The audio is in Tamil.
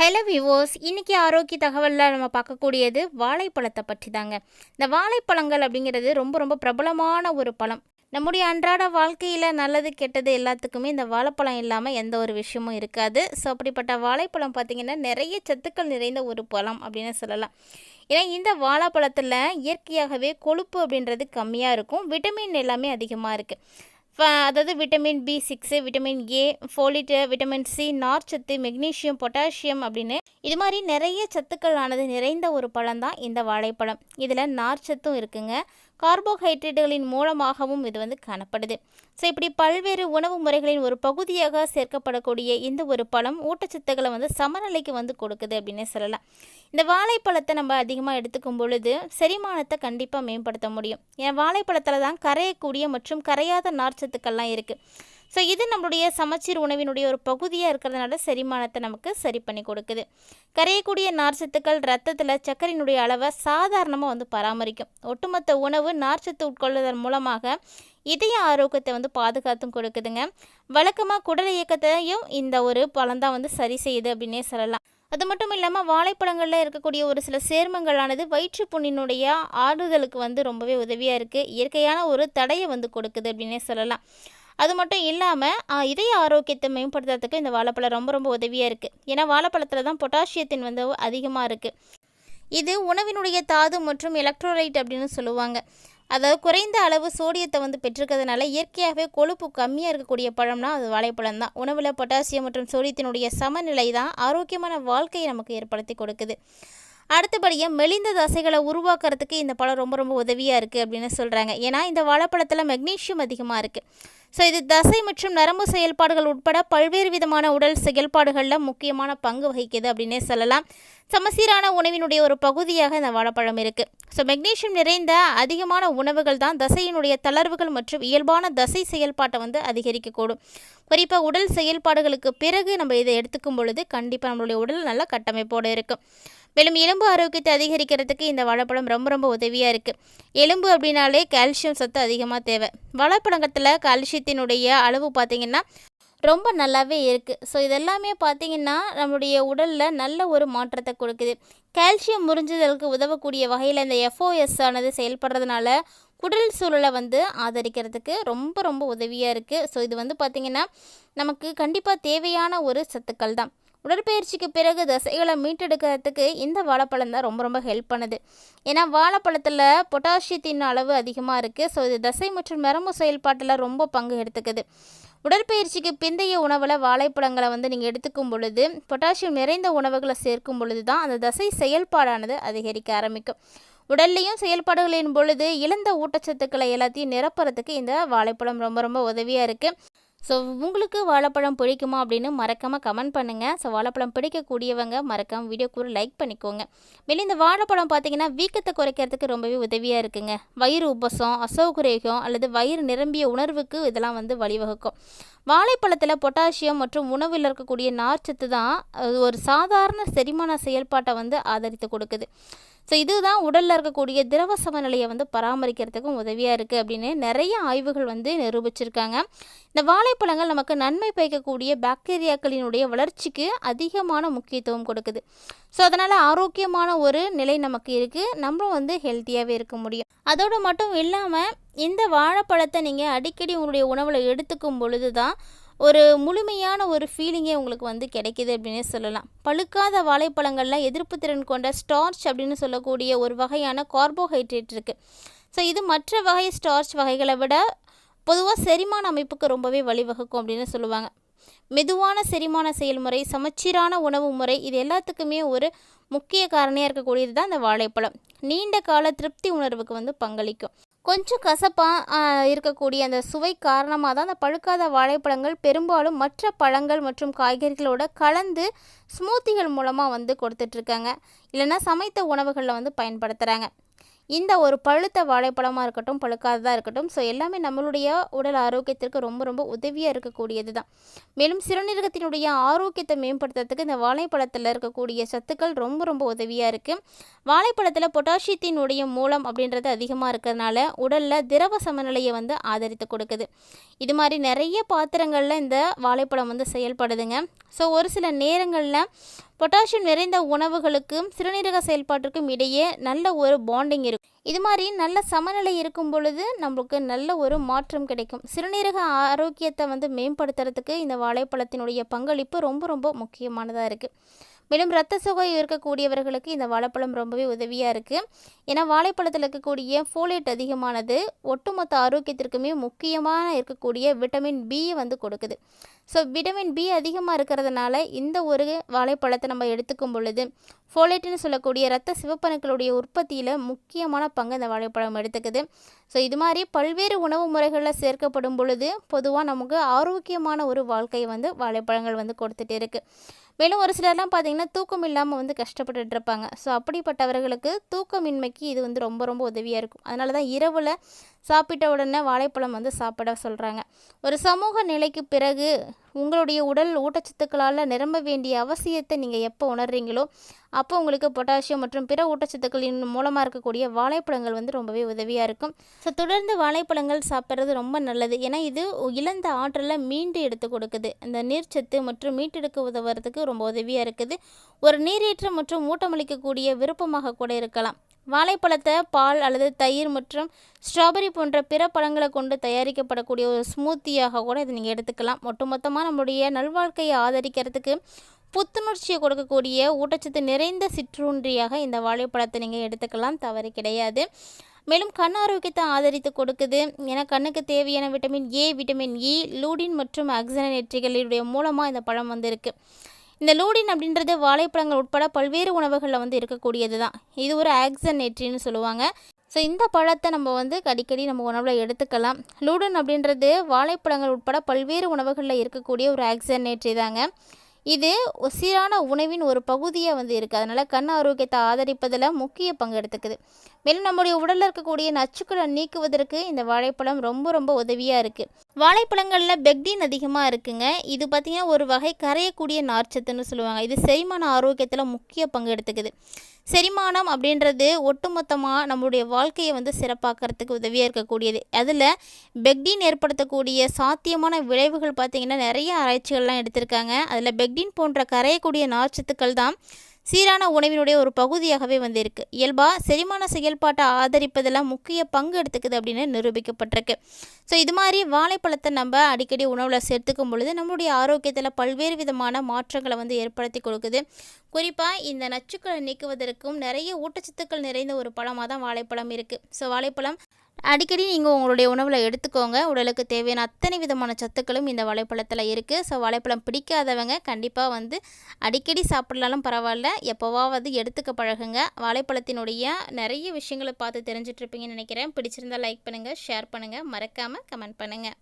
ஹலோ விவோஸ் இன்றைக்கி ஆரோக்கிய தகவலில் நம்ம பார்க்கக்கூடியது வாழைப்பழத்தை பற்றி தாங்க இந்த வாழைப்பழங்கள் அப்படிங்கிறது ரொம்ப ரொம்ப பிரபலமான ஒரு பழம். நம்முடைய அன்றாட வாழ்க்கையில் நல்லது கெட்டது எல்லாத்துக்குமே இந்த வாழைப்பழம் இல்லாமல் எந்த ஒரு விஷயமும் இருக்காது. ஸோ அப்படிப்பட்ட வாழைப்பழம் பார்த்திங்கன்னா நிறைய சத்துக்கள் நிறைந்த ஒரு பழம் அப்படின்னு சொல்லலாம். ஏன்னா இந்த வாழைப்பழத்தில் இயற்கையாகவே கொழுப்பு அப்படின்றது கம்மியாக இருக்கும். விட்டமின் எல்லாமே அதிகமாக இருக்குது அதாவது vitamin B six vitamin A folate vitamin C நார்ச்சத்து மெக்னீஷியம் பொட்டாசியம் அப்படின்னு இது மாதிரி நிறைய சத்துக்கள் ஆனது நிறைந்த ஒரு பழம் தான் இந்த வாழைப்பழம். இதில் நார்ச்சத்தும் இருக்குங்க. கார்போஹைட்ரேட்டுகளின் மூலமாகவும் இது வந்து காணப்படுது. ஸோ இப்படி பல்வேறு உணவு முறைகளின் ஒரு பகுதியாக சேர்க்கப்படக்கூடிய இந்த ஒரு பழம் ஊட்டச்சத்துக்களை வந்து சமநிலைக்கு வந்து கொடுக்குது அப்படின்னே சொல்லலாம். இந்த வாழைப்பழத்தை நம்ம அதிகமாக எடுத்துக்கும் பொழுது செரிமானத்தை கண்டிப்பாக மேம்படுத்த முடியும். ஏன்னா வாழைப்பழத்தில் தான் கரையக்கூடிய மற்றும் கரையாத நார்ச்சத்துக்கள்லாம் இருக்குது ஸோ இது நம்மளுடைய சமச்சீர் உணவினுடைய ஒரு பகுதியாக இருக்கிறதுனால செரிமானத்தை நமக்கு சரி பண்ணி கொடுக்குது. கரையக்கூடிய நார்ச்சத்துக்கள் ரத்தத்தில் சர்க்கரையினுடைய அளவை சாதாரணமாக வந்து பராமரிக்கும். ஒட்டுமொத்த உணவு நார்ச்சத்து உட்கொள்வதன் மூலமாக இதய ஆரோக்கியத்தை வந்து பாதுகாத்தும் கொடுக்குதுங்க. வழக்கமாக குடல் இயக்கத்தையும் இந்த ஒரு பழம்தான் வந்து சரி செய்யுது அப்படின்னே சொல்லலாம். அது மட்டும் இல்லாமல் வாழைப்பழங்களில் இருக்கக்கூடிய ஒரு சில சேர்மங்களானது வயிற்றுப்புண்ணினுடைய ஆறுதலுக்கு வந்து ரொம்பவே உதவியாக இருக்குது இயற்கையான ஒரு தடையை வந்து கொடுக்குது அப்படின்னே சொல்லலாம். அது மட்டும் இல்லாமல் இதய ஆரோக்கியத்தை மேம்படுத்துறதுக்கு இந்த வாழைப்பழம் ரொம்ப ரொம்ப உதவியாக இருக்குது ஏன்னா வாழைப்பழத்தில் தான் பொட்டாசியத்தின் வந்து அதிகமாக இருக்குது இது உணவினுடைய தாது மற்றும் எலக்ட்ரோலைட் அப்படின்னு சொல்லுவாங்க. அதாவது குறைந்த அளவு சோடியத்தை வந்து பெற்றிருக்கிறதுனால இயற்கையாகவே கொழுப்பு கம்மியாக இருக்கக்கூடிய பழம்னா அது வாழைப்பழம் தான். உணவில் பொட்டாசியம் மற்றும் சோடியத்தினுடைய சமநிலை தான் ஆரோக்கியமான வாழ்க்கையை நமக்கு ஏற்படுத்தி கொடுக்குது. அடுத்தபடியாக மெலிந்த தசைகளை உருவாக்குறதுக்கு இந்த பழம் ரொம்ப ரொம்ப உதவியாக இருக்குது அப்படின்னு சொல்கிறாங்க ஏன்னா இந்த வாழைப்பழத்தில் மெக்னீஷியம் அதிகமாக இருக்குது ஸோ இது தசை மற்றும் நரம்பு செயல்பாடுகள் உட்பட பல்வேறு விதமான உடல் செயல்பாடுகளில் முக்கியமான பங்கு வகிக்குது அப்படின்னே சொல்லலாம். சமசீரான உணவினுடைய ஒரு பகுதியாக இந்த வாழைப்பழம் இருக்குது ஸோ மெக்னீஷியம் நிறைந்த அதிகமான உணவுகள் தான் தசையினுடைய தளர்வுகள் மற்றும் இயல்பான தசை செயல்பாட்டை வந்து அதிகரிக்கக்கூடும். குறிப்பாக உடல் செயல்பாடுகளுக்கு பிறகு நம்ம இதை எடுத்துக்கும் பொழுது கண்டிப்பாக நம்மளுடைய உடல் நல்ல கட்டமைப்போடு இருக்கும். மேலும் எலும்பு ஆரோக்கியத்தை அதிகரிக்கிறதுக்கு இந்த வாழைப்பழம் ரொம்ப ரொம்ப உதவியாக இருக்குது எலும்பு அப்படின்னாலே கால்சியம் சத்து அதிகமாக தேவை. வாழைப்பழங்கத்தில் கால்சியத்தினுடைய அளவு பார்த்திங்கன்னா ரொம்ப நல்லாவே இருக்குது ஸோ இதெல்லாமே பார்த்திங்கன்னா நம்முடைய உடலில் நல்ல ஒரு மாற்றத்தை கொடுக்குது. கால்சியம் முறிஞ்சுதலுக்கு உதவக்கூடிய வகையில் இந்த எஃப்ஓஎஸ் ஆனது செயல்படுறதுனால குடல் சூழலை வந்து ஆதரிக்கிறதுக்கு ரொம்ப ரொம்ப உதவியாக இருக்குது ஸோ இது வந்து பார்த்திங்கன்னா நமக்கு கண்டிப்பாக தேவையான ஒரு சத்துக்கள் தான். உடற்பயிற்சிக்கு பிறகு தசைகளை மீட்டெடுக்கிறதுக்கு இந்த வாழைப்பழம் தான் ரொம்ப ரொம்ப ஹெல்ப் பண்ணுது. ஏன்னா வாழைப்பழத்தில் பொட்டாசியத்தின் அளவு அதிகமாக இருக்குது ஸோ இது தசை மற்றும் நரம்பு செயல்பாட்டில் ரொம்ப பங்கு எடுத்துக்குது. உடற்பயிற்சிக்கு பிந்தைய உணவில் வாழைப்பழங்களை வந்து நீங்கள் எடுத்துக்கும் பொழுது பொட்டாசியம் நிறைந்த உணவுகளை சேர்க்கும் பொழுது தான் அந்த தசை செயல்பாடானது அதிகரிக்க ஆரம்பிக்கும். உடல்லையும் செயல்பாடுகளின் பொழுது இழந்த ஊட்டச்சத்துக்களை எல்லாத்தையும் நிரப்புறதுக்கு இந்த வாழைப்பழம் ரொம்ப ரொம்ப உதவியாக இருக்குது ஸோ உங்களுக்கு வாழைப்பழம் பிடிக்குமா அப்படின்னு மறக்காமல் கமெண்ட் பண்ணுங்கள் ஸோ வாழைப்பழம் பிடிக்கக்கூடியவங்க மறக்காமல் வீடியோக்கு ஒரு லைக் பண்ணிக்கோங்க. வெளியே இந்த வாழைப்பழம் பார்த்தீங்கன்னா வீக்கத்தை குறைக்கிறதுக்கு ரொம்பவே உதவியாக இருக்குங்க. வயிறு உபசம் அசௌகரியம் அல்லது வயிறு நிரம்பிய உணர்வுக்கு இதெல்லாம் வந்து வழிவகுக்கும். வாழைப்பழத்தில் பொட்டாசியம் மற்றும் உணவில் இருக்கக்கூடிய நார்ச்சத்து தான் அது ஒரு சாதாரண செரிமான செயல்பாட்டை வந்து ஆதரித்து கொடுக்குது. ஸோ இதுதான் உடலில் இருக்கக்கூடிய திரவ சமநிலையை வந்து பராமரிக்கிறதுக்கும் உதவியாக இருக்குது அப்படின்னு நிறைய ஆய்வுகள் வந்து நிரூபிச்சிருக்காங்க. இந்த வாழைப்பழங்கள் நமக்கு நன்மை பயக்கக்கூடிய பாக்டீரியாக்களினுடைய வளர்ச்சிக்கு அதிகமான முக்கியத்துவம் கொடுக்குது. ஸோ அதனால் ஆரோக்கியமான ஒரு நிலை நமக்கு இருக்குது நம்மளும் வந்து ஹெல்த்தியாகவே இருக்க முடியும். அதோடு மட்டும் இல்லாமல் இந்த வாழைப்பழத்தை நீங்கள் அடிக்கடி உங்களுடைய உணவில் எடுத்துக்கும் பொழுது தான் ஒரு முழுமையான ஒரு ஃபீலிங்கே உங்களுக்கு வந்து கிடைக்கிது அப்படின்னே சொல்லலாம். பழுக்காத வாழைப்பழங்களில் எதிர்ப்பு திறன் கொண்ட ஸ்டார்ச் அப்படின்னு சொல்லக்கூடிய ஒரு வகையான கார்போஹைட்ரேட் இருக்குது ஸோ இது மற்ற வகை ஸ்டார்ச் வகைகளை விட பொதுவாக செரிமான அமைப்புக்கு ரொம்பவே வழிவகுக்கும் அப்படின்னு சொல்லுவாங்க. மெதுவான செரிமான செயல்முறை சமச்சீரான உணவு முறை இது எல்லாத்துக்குமே ஒரு முக்கிய காரணியாக இருக்கக்கூடியது தான் இந்த வாழைப்பழம். நீண்ட கால திருப்தி உணர்வுக்கு வந்து பங்களிக்கும். கொஞ்சம் கசப்பாக இருக்கக்கூடிய அந்த சுவை காரணமாக தான் அந்த பழுக்காத வாழைப்பழங்கள் பெரும்பாலும் மற்ற பழங்கள் மற்றும் காய்கறிகளோட கலந்து ஸ்மூத்திகள் மூலமாக வந்து கொடுத்துட்ருக்காங்க இல்லைன்னா சமைத்த உணவுகளில் வந்து பயன்படுத்துகிறாங்க இந்த ஒரு பழுத்த வாழைப்பழமாக இருக்கட்டும் பழுக்காததாக இருக்கட்டும் ஸோ எல்லாமே நம்மளுடைய உடல் ஆரோக்கியத்திற்கு ரொம்ப ரொம்ப உதவியாக இருக்கக்கூடியது தான் மேலும் சிறுநீரகத்தினுடைய ஆரோக்கியத்தை மேம்படுத்துறதுக்கு இந்த வாழைப்பழத்தில் இருக்கக்கூடிய சத்துக்கள் ரொம்ப ரொம்ப உதவியாக இருக்குது வாழைப்பழத்தில் பொட்டாசியத்தினுடைய மூலம் அப்படின்றது அதிகமாக இருக்கிறதுனால உடலில் திரவ சமநிலையை வந்து ஆதரித்து கொடுக்குது. இது மாதிரி நிறைய பாத்திரங்களில் இந்த வாழைப்பழம் வந்து செயல்படுதுங்க. ஸோ ஒரு சில நேரங்களில் பொட்டாசியம் நிறைந்த உணவுகளுக்கும் சிறுநீரக செயல்பாட்டிற்கும் இடையே நல்ல ஒரு பாண்டிங் இருக்கும். இது மாதிரி நல்ல சமநிலை இருக்கும் பொழுது நம்மளுக்கு நல்ல ஒரு மாற்றம் கிடைக்கும். சிறுநீரக ஆரோக்கியத்தை வந்து மேம்படுத்துறதுக்கு இந்த வாழைப்பழத்தினுடைய பங்களிப்பு ரொம்ப ரொம்ப முக்கியமானதாக இருக்குது மேலும் இரத்த சுகை இருக்கக்கூடியவர்களுக்கு இந்த வாழைப்பழம் ரொம்பவே உதவியாக இருக்குது ஏன்னா வாழைப்பழத்தில் இருக்கக்கூடிய ஃபோலேட் அதிகமானது ஒட்டுமொத்த ஆரோக்கியத்திற்குமே முக்கியமான இருக்கக்கூடிய விட்டமின் பி வந்து கொடுக்குது. ஸோ விட்டமின் பி அதிகமாக இருக்கிறதுனால இந்த ஒரு வாழைப்பழத்தை நம்ம எடுத்துக்கும் பொழுது ஃபோலேட்டுன்னு சொல்லக்கூடிய ரத்த சிவப்பணுக்களுடைய உற்பத்தியில் முக்கியமான பங்கு இந்த வாழைப்பழம் எடுத்துக்குது. ஸோ இது மாதிரி பல்வேறு உணவு முறைகளில் சேர்க்கப்படும் பொழுது பொதுவாக நமக்கு ஆரோக்கியமான ஒரு வாழ்க்கையை வந்து வாழைப்பழங்கள் வந்து கொடுத்துட்டு இருக்குது மேலும் ஒரு சிலர்லாம் பார்த்திங்கன்னா தூக்கம் இல்லாமல் வந்து கஷ்டப்பட்டுட்டு இருப்பாங்க. ஸோ அப்படிப்பட்டவர்களுக்கு தூக்கமின்மைக்கு இது வந்து ரொம்ப ரொம்ப உதவியாக இருக்கும். அதனால தான் இரவில் சாப்பிட்ட உடனே வாழைப்பழம் வந்து சாப்பிட சொல்கிறாங்க ஒரு சமூக நிலைக்கு பிறகு உங்களுடைய உடல் ஊட்டச்சத்துக்களால் நிரம்ப வேண்டிய அவசியத்தை நீங்கள் எப்போ உணர்றீங்களோ அப்போ உங்களுக்கு பொட்டாசியம் மற்றும் பிற ஊட்டச்சத்துக்களின் மூலமாக இருக்கக்கூடிய வாழைப்பழங்கள் வந்து ரொம்பவே உதவியாக இருக்கும். ஸோ தொடர்ந்து வாழைப்பழங்கள் சாப்பிட்றது ரொம்ப நல்லது. ஏன்னா இது இழந்த ஆற்றலை மீண்டு எடுத்து கொடுக்குது. இந்த நீர்ச்சத்து மற்றும் மீட்டெடுக்க உதவுறதுக்கு ரொம்ப உதவியாக இருக்குது. ஒரு நீரேற்றம் மற்றும் ஊட்டமளிக்கக்கூடிய விருப்பமாக கூட இருக்கலாம். வாழைப்பழத்தை பால் அல்லது தயிர் மற்றும் ஸ்ட்ராபெரி போன்ற பிற பழங்களை கொண்டு தயாரிக்கப்படக்கூடிய ஒரு ஸ்மூத்தியாக கூட இதை நீங்கள் எடுத்துக்கலாம். ஒட்டுமொத்தமாக நம்முடைய நல்வாழ்க்கையை ஆதரிக்கிறதுக்கு புத்துணர்ச்சியை கொடுக்கக்கூடிய ஊட்டச்சத்து நிறைந்த சிற்றுண்டியாக இந்த வாழைப்பழத்தை நீங்கள் எடுத்துக்கலாம். தவறு கிடையாது. மேலும் கண் ஆரோக்கியத்தை ஆதரித்து கொடுக்குது. ஏன்னா கண்ணுக்கு தேவையான vitamin A vitamin E lutein மற்றும் ஆக்சிஜனேற்றிகளுடைய மூலமாக இந்த பழம் வந்திருக்கு. இந்த லூடின் அப்படின்றது வாழைப்பழங்கள் உட்பட பல்வேறு உணவுகளில் வந்து இருக்கக்கூடியது தான் இது ஒரு ஆக்சனேட்ரின்னு சொல்லுவாங்க. ஸோ இந்த பழத்தை நம்ம வந்து அடிக்கடி நம்ம உணவில் எடுத்துக்கலாம். லூடன் அப்படின்றது வாழைப்பழங்கள் உட்பட பல்வேறு உணவுகளில் இருக்கக்கூடிய ஒரு ஆக்சனேட்ரி தாங்க. இது சீரான உணவின் ஒரு பகுதியாக வந்து இருக்குது அதனால் கண் ஆரோக்கியத்தை ஆதரிப்பதில் முக்கிய பங்கு எடுத்துக்குது. மேலும் நம்முடைய உடலில் இருக்கக்கூடிய நச்சுக்களை நீக்குவதற்கு இந்த வாழைப்பழம் ரொம்ப ரொம்ப உதவியாக இருக்குது வாழைப்பழங்களில் பெக்டின் அதிகமாக இருக்குங்க. இது பார்த்திங்கன்னா ஒரு வகை கரையக்கூடிய நார்ச்சத்துன்னு சொல்லுவாங்க. இது செரிமான ஆரோக்கியத்தில் முக்கிய பங்கு எடுத்துக்குது. செரிமானம் அப்படின்றது ஒட்டுமொத்தமாக நம்மளுடைய வாழ்க்கையை வந்து சிறப்பாக்கிறதுக்கு உதவியாக இருக்கக்கூடியது. அதில் பெக்டின் ஏற்படுத்தக்கூடிய சாத்தியமான விளைவுகள் பார்த்திங்கன்னா நிறைய ஆராய்ச்சிகள்லாம் எடுத்திருக்காங்க. அதில் பெக்டின் போன்ற கரையக்கூடிய நார்ச்சத்துக்கள் தான் சீரான உணவினுடைய ஒரு பகுதியாகவே வந்திருக்கு. இயல்பாக செரிமான செயல்பாட்டை ஆதரிப்பதில் முக்கிய பங்கு எடுத்துக்குது அப்படின்னு நிரூபிக்கப்பட்டிருக்கு. ஸோ இது மாதிரி வாழைப்பழத்தை நம்ம அடிக்கடி உணவில் சேர்த்துக்கும் பொழுது நம்மளுடைய ஆரோக்கியத்தில் பல்வேறு விதமான மாற்றங்களை வந்து ஏற்படுத்தி கொடுக்குது. குறிப்பாக இந்த நச்சுக்களை நீக்குவதற்கும் நிறைய ஊட்டச்சத்துக்கள் நிறைந்த ஒரு பழமாக தான் வாழைப்பழம் இருக்குது ஸோ வாழைப்பழம் அடிக்கடி நீங்கள் உங்களுடைய உணவில் எடுத்துக்கோங்க. உடலுக்கு தேவையான அத்தனை விதமான சத்துக்களும் இந்த வாழைப்பழத்தில் இருக்குது ஸோ வாழைப்பழம் பிடிக்காதவங்க கண்டிப்பாக வந்து அடிக்கடி சாப்பிட்லாலும் பரவாயில்ல. எப்போவாவது எடுத்துக்க பழகுங்க. வாழைப்பழத்தினுடைய நிறைய விஷயங்களை பார்த்து தெரிஞ்சிட்ருப்பீங்கன்னு நினைக்கிறேன். பிடிச்சிருந்தால் லைக் பண்ணுங்கள் ஷேர் பண்ணுங்கள் மறக்காமல் கமெண்ட் பண்ணுங்கள்